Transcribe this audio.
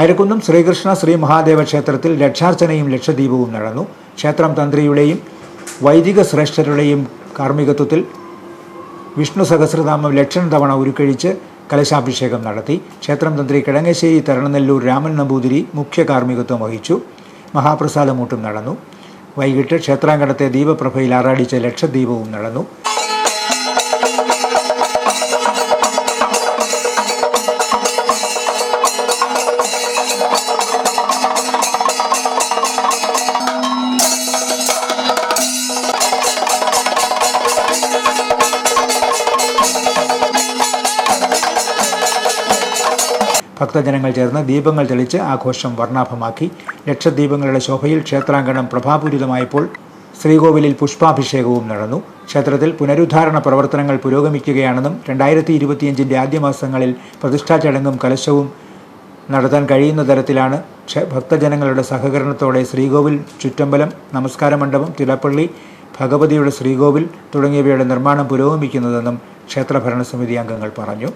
അയരക്കുന്നം ശ്രീകൃഷ്ണ ശ്രീ മഹാദേവ ക്ഷേത്രത്തിൽ ലക്ഷാർച്ചനയും ലക്ഷദീപവും നടന്നു. ക്ഷേത്രം തന്ത്രിയുടെയും വൈദിക ശ്രേഷ്ഠരുടെയും കാർമ്മികത്വത്തിൽ വിഷ്ണു സഹസ്രനാമം ലക്ഷം തവണ ഉരുക്കഴിച്ച് കലശാഭിഷേകം നടത്തി. ക്ഷേത്രം തന്ത്രി കിഴങ്ങശ്ശേരി തരണനെല്ലൂർ രാമൻ നമ്പൂതിരി മുഖ്യ കാർമ്മികത്വം വഹിച്ചു. മഹാപ്രസാദമൂട്ടും നടന്നു. വൈകിട്ട് ക്ഷേത്രാങ്കണത്തെ ദീപപ്രഭയിൽ ആറാടിച്ച ലക്ഷദ്വീപവും നടന്നു. ഭക്തജനങ്ങൾ ചേർന്ന് ദീപങ്ങൾ തെളിച്ച് ആഘോഷം വർണാഭമാക്കി. ലക്ഷദ്വീപങ്ങളുടെ ശോഭയിൽ ക്ഷേത്രാങ്കണം പ്രഭാപൂരിതമായപ്പോൾ ശ്രീകോവിലിൽ പുഷ്പാഭിഷേകവും നടന്നു. ക്ഷേത്രത്തിൽ പുനരുദ്ധാരണ പ്രവർത്തനങ്ങൾ പുരോഗമിക്കുകയാണെന്നും രണ്ടായിരത്തി ഇരുപത്തിയഞ്ചിന്റെ ആദ്യ മാസങ്ങളിൽ പ്രതിഷ്ഠാ ചടങ്ങും കലശവും നടത്താൻ കഴിയുന്ന തരത്തിലാണ് ഭക്തജനങ്ങളുടെ സഹകരണത്തോടെ ശ്രീകോവിൽ ചുറ്റമ്പലം നമസ്കാര മണ്ഡപം തിലപ്പള്ളി ഭഗവതിയുടെ ശ്രീകോവിൽ തുടങ്ങിയവയുടെ നിർമ്മാണം പുരോഗമിക്കുന്നതെന്നും ക്ഷേത്ര ഭരണസമിതി അംഗങ്ങൾ പറഞ്ഞു.